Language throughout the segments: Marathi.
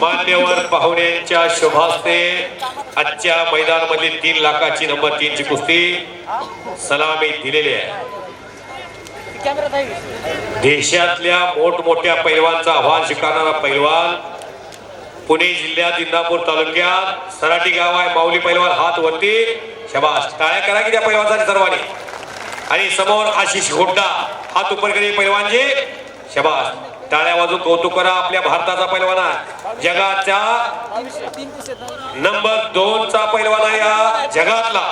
मान्यवर पाहुण्यांच्या शुभास्ते. आजच्या मैदानामध्ये तीन लाखाची नंबर तीनची कुस्ती सलामी दिलेली आहे. देशातल्या मोठमोठ्या पैलवानचा आव्हान स्वीकारणारा पैलवान पुणे जिल्ह्यात इंदापूर तालुक्यात सराटी गाव आहे. माऊली पैलवान हात वरती. शबास. टाळ्या करा की त्या पैलवानसाठी सर्वांनी. आणि समोर आशिष घोड्डा हात उपर करी पैलवानजी. शबास. टाळ्या वाजून कौतुक करा आपल्या भारताचा पैलवाना आहे. जगाच्या नंबर दोन चा पैलवान आहे या जगातला.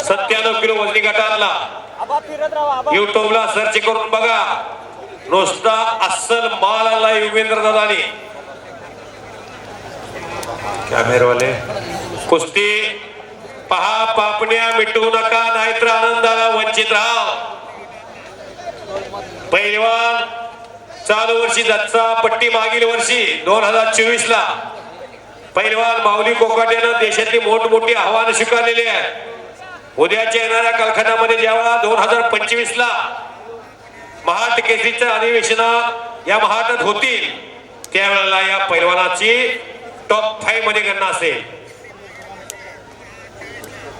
सत्त्याण्णव किलो वजनी गटातला. युट्यूबला सर्च करून बघा. नुसता अस्सल माल आला युगेंद्र दादानी. कॅमेरावाले. कुस्ती. पहा पापण्या मिटू नका नाहीतर आनंदाला वंचित राहा. पहिलवान चालू वर्षी दत्ता पट्टी मागील वर्षी दोन हजार चोवीस ला पहिलवान माऊली कोकाटेनं देशातली मोठमोठी आव्हानं स्वीकारलेली आहेत. उद्याच्या येणाऱ्या कालखंडामध्ये जेव्हा दोन हजार पंचवीस ला महाट केसरीच्या अधिवेशन या महाटात होतील त्यावेळेला या पैलवानाची टॉप फाईव्हमध्ये गणना असेल.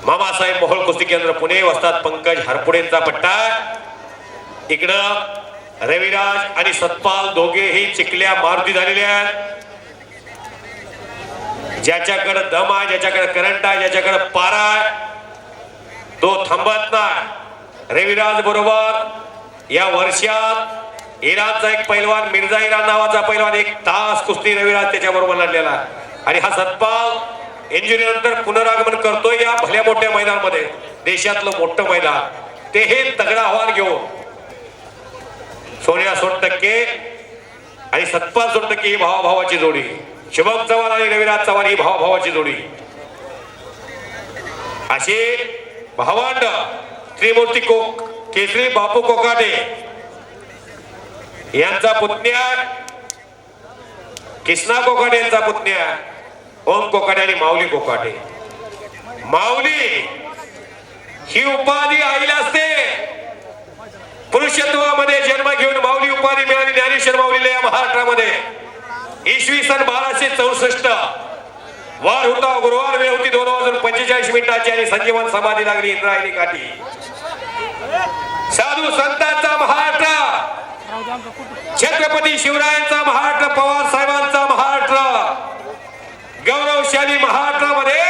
मामासाहेब मोहोळ कुस्ती केंद्र पुणे वस्तात पंकज हरपुडेंचा पट्टा. इकडं रविराज आणि सतपाल दोघेही चिखल्या मारुती झालेले आहेत. ज्याच्याकडे दम आहे ज्याच्याकडे करंट आहे ज्याच्याकडे पारा आहे तो थांबत नाही. रविराज बरोबर या वर्षात इराणचा एक पैलवान मिर्झा इराण नावाचा पैलवान एक तास कुस्ती रविराज त्याच्या बरोबर लढलेला आणि हा सतपाल इंजुरी नंतर पुनरागमन करतोय या भल्या मोठ्या मैदानामध्ये. देशातलं मोठं मैदान. ते हे तगडं आव्हान घेऊन सोनिया सोड टक्के आणि सतपाल सोड टक्के ही भावाभावाची जोडी. शिवम चव्हाण आणि रविराज चव्हाण ही भावाभावाची जोडी. असे भावांड त्रिमूर्ती कोक केसरी बापू कोकाटे यांचा पुतण्या कृष्णा कोकाटे यांचा पुतण्या ओम कोकाटे आणि माऊली कोकाटे. माऊली ही उपाधी आईला पुरुषत्वामध्ये जन्म घेऊन माऊली उपाधी मिळाली ज्ञानेश्वर माऊलीला या महाराष्ट्रामध्ये. इसवी सन बाराशे चौसष्ट. वार होता गुरुवार वेळ होती दोन वाजून पंचेचाळीस मिनिटाची आणि संजीवन समाधी लागली इंद्रायणी काठी. साधू संतांचा महाराष्ट्र. छत्रपती शिवरायांचा महाराष्ट्र पवार साहेबांचा महाराष्ट्र. गौरवशाली महाराष्ट्रामध्ये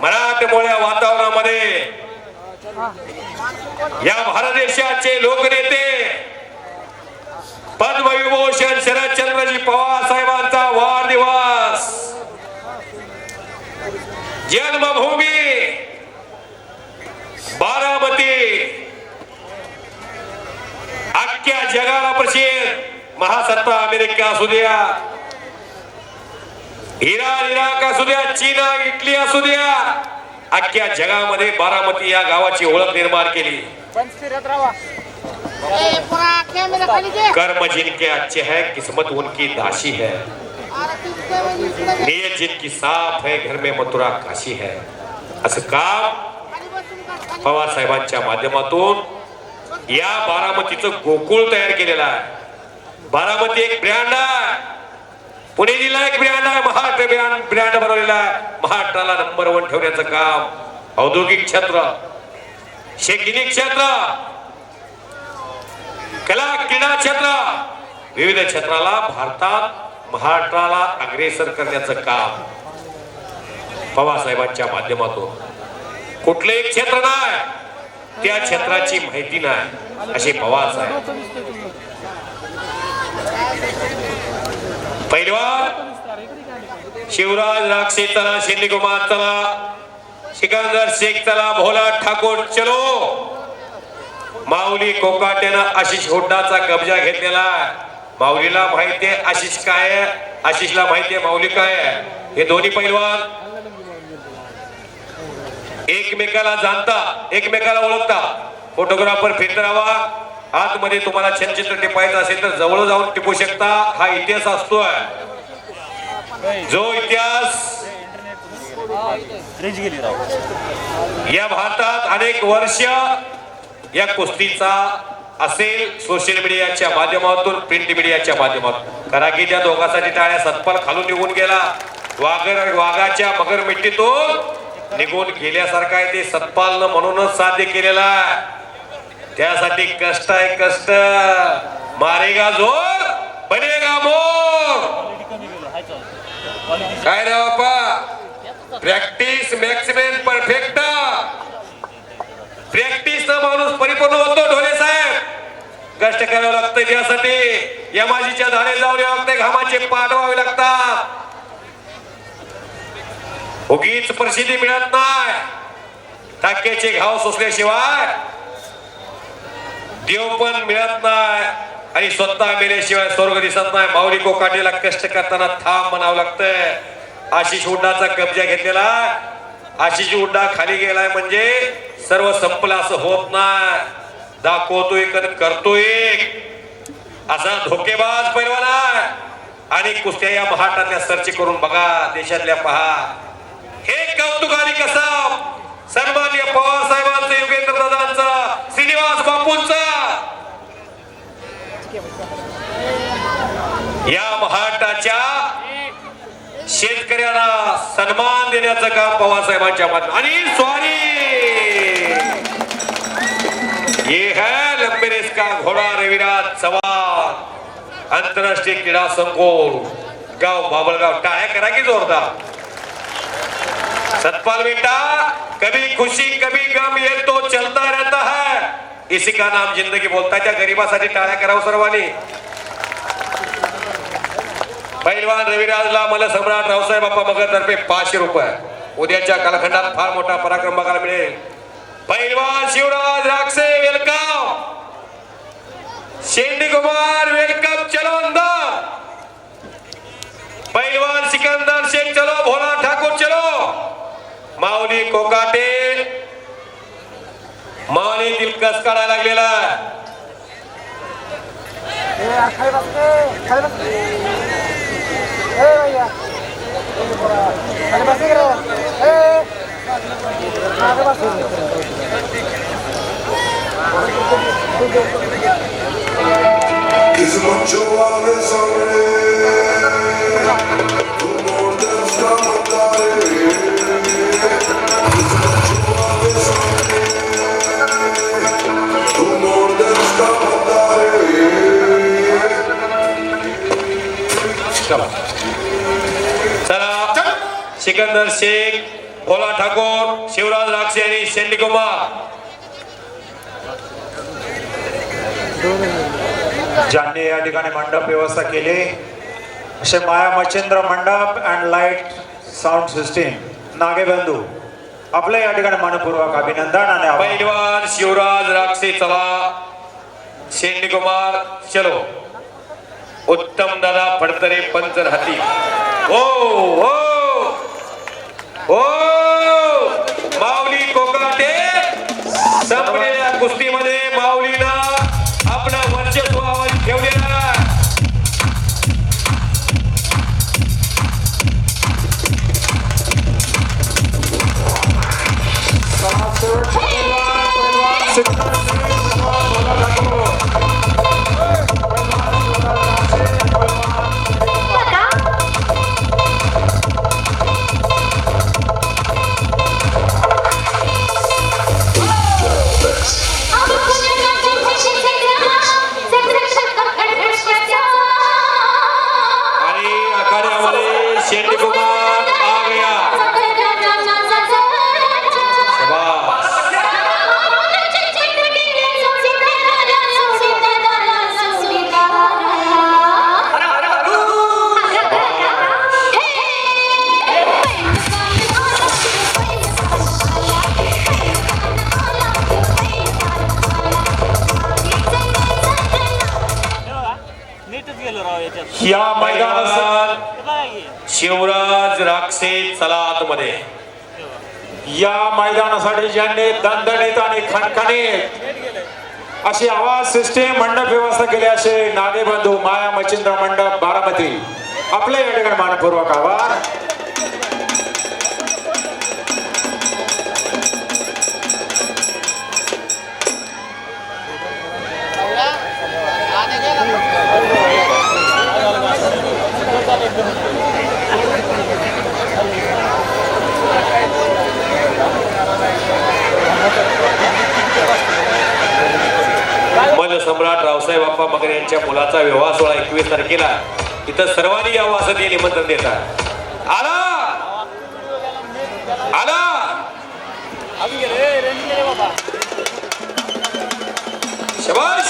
मराठमोळ्या वातावरणामध्ये या भारत देशाचे लोकनेते पद्मविभूषण शरदचंद्रजी पवार साहेबांचा वाढदिवस. जन्मभूमी बारामती. अख्ख्या जगाला प्रसिद्ध महासत्ता अमेरिका असू द्या. इराण इराक असू द्या चीना इटली असू द्या. अख्ख्या जगामध्ये बारामती या गावाची ओळख निर्माण केली. कर्म जिनके अच्छे है किस्मत उनकी दासी है. अरे नियत जिनकी साफ है घर में मथुरा काशी है. असं काम पवार साहेबांच्या माध्यमातून या बारामतीचं गोकुळ तयार केलेलं आहे. बारामती एक ब्रँड आहे. पुणे जिल्हा एक ब्रँड आहे महाराष्ट्र ब्रँड ब्रँड बनवलेला आहे महाराष्ट्राला नंबर वन ठेवण्याचं काम. औद्योगिक क्षेत्र शैक्षणिक क्षेत्र कला क्रीडा क्षेत्र विविध क्षेत्राला भारतात महाराष्ट्राला अग्रेसर करण्याचं काम. पवासाहेबांच्या माध्यमातून. कुठलंही क्षेत्र नाही त्या क्षेत्राची माहिती नाही असे पवार साहेब पहिलवान शिवराज राक्षे चला शिंदेकुमार चला सिकंदर शेख चला भोला ठाकूर चलो. माऊली कोकाट्यानं आशिष हुड्डाचा कब्जा घेतलेला माऊलीला माहितीये आशिष काय आहे? आशिषला माहितीये माऊली काय आहे? हे दोन्ही पैलवान एकमेकाला जाणता एकमेकाला ओळखता. फोटोग्राफर फिरत राहावा आतमध्ये तुम्हाला छनचित्र टिपायचं असेल तर जवळ जाऊन टिपू शकता. हा इतिहास असतोय. जो इतिहास या भारतात अनेक वर्ष या कुस्तीचा असेल सोशल मीडियाच्या माध्यमातून प्रिंट मीडियाच्या माध्यमातून. कारण की त्या दोघांसाठी टाळ्या सतपाल खालून निघून गेला. वाघर वाघाच्या मगर मिट्टीतून निघून गेल्यासारखा आहे ते सतपालनं म्हणूनच साध्य केलेला आहे. त्यासाठी कष्ट आहे कष्ट. मारेगा जोर बनेगा मोर. काय रे बापा प्रॅक्टिस मॅक्सिमम परफेक्ट प्रॅक्टिस माणूस परिपूर्ण होतो ढोले साहेब. कष्ट करावं लागतं त्यासाठी. यमाजीच्या धाडे जाऊन लागते घामाचे पाठवावे लागतात. उगीच प्रसिद्धी मिळत नाही. टाक्याचे घाव सोसल्याशिवाय देव पण मिळत नाही. आणि स्वतः मेल्याशिवाय स्वर्ग दिसत नाही. माऊली कोकाटीला कष्ट करताना थांब म्हणावं लागतंय. आशिष हुड्डाचा कब्जा घेतलेला. आशिष हुड्डा खाली गेलाय म्हणजे सर्व संपलं असं होत नाही. दाखवतोय करतोय. असा धोकेबाज पैलवाना आणि कुस्त्या या महाटातल्या सर्च करून बघा देशातल्या पहा. हे कौतुक आणि कसा? सर्व पवार साहेबांचं युगेंद्र दादांचा श्रीनिवास बापूंचा या महाराष्ट्राच्या शेतकऱ्यांना सन्मान देण्याचं काम पवार साहेबांच्या माध्यम आणि स्वारी! ये है लंबेरेस का घोडा रविराज चव्हाण. आंतरराष्ट्रीय क्रीडा संकुल. गाव बाबळगाव. टाळ्या करा की जोरदार? सतपाल बेटा कभी खुशी कभी गम ये तो चलता रहता है. इसी का नाम जिंदगी बोलता है. त्या गरिबासाठी टाळ्या करावं सर्वांनी. पैलवान रविराजला मला सम्राट रावसाहेब बाप्पा मगरतर्फे पाचशे रुपये. उद्याच्या कालखंडात फार मोठा पराक्रम बघायला मिळेल. पैलवान शिवराज राक्षे वेलकम शेंडी कुमार वेलकम चलो अंदर. पैलवान सिकंदर शेख चलो भोला ठाकूर चलो. माऊली कोकाटे माऊली दिलकस काढायला लागलेला आहे. खाली बसते खाली बसते सिकंदर शेख भोला ठाकूर शिवराज राक्षे आणि शेंडी कुमार. ज्यांनी या ठिकाणी मंडप व्यवस्था केली असे माया मच्छिंद्र मंडप and light sound system Nagebandhu. आपलं या ठिकाणी मनपूर्वक अभिनंदन आणि पैलवान शिवराज राक्षे चला. शेंडी कुमार चलो. उत्तम दादा फडतरे पंचर हाती. ओ ओ ओ आखाड्यामध्ये शेंडी कुमार आ गया शाबास. नीटच गेलो राव याच्यात या मैदानाचा पैलवान हे बघा की. शिवराज राक्षे सलात मध्ये. या मैदानासाठी ज्यांनी दणदणीत आणि खणखणीत अशी आवाज सिस्टीम मंडप व्यवस्था केली असे नागेबंधू माया मच्छिंद्र मंडप बारामती. आपले या ठिकाणी मानपूर्वक आभार. बाप्पा मगर यांच्या मुलाचा विवाह सोहळा एकवीस तारखेला. इथं सर्वांनी यावं असं ते निमंत्रण देतात. आला! आला! शबाश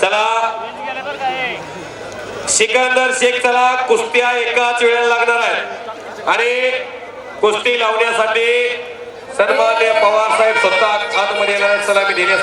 चला. सिकंदर शेख चला. कुस्त्या एकाच वेळेला लागणार आहेत. आणि कुस्ती लावण्यासाठी सन्मान्य पवार साहेब स्वतः आतमध्ये येणार मी सलामी देण्यासाठी.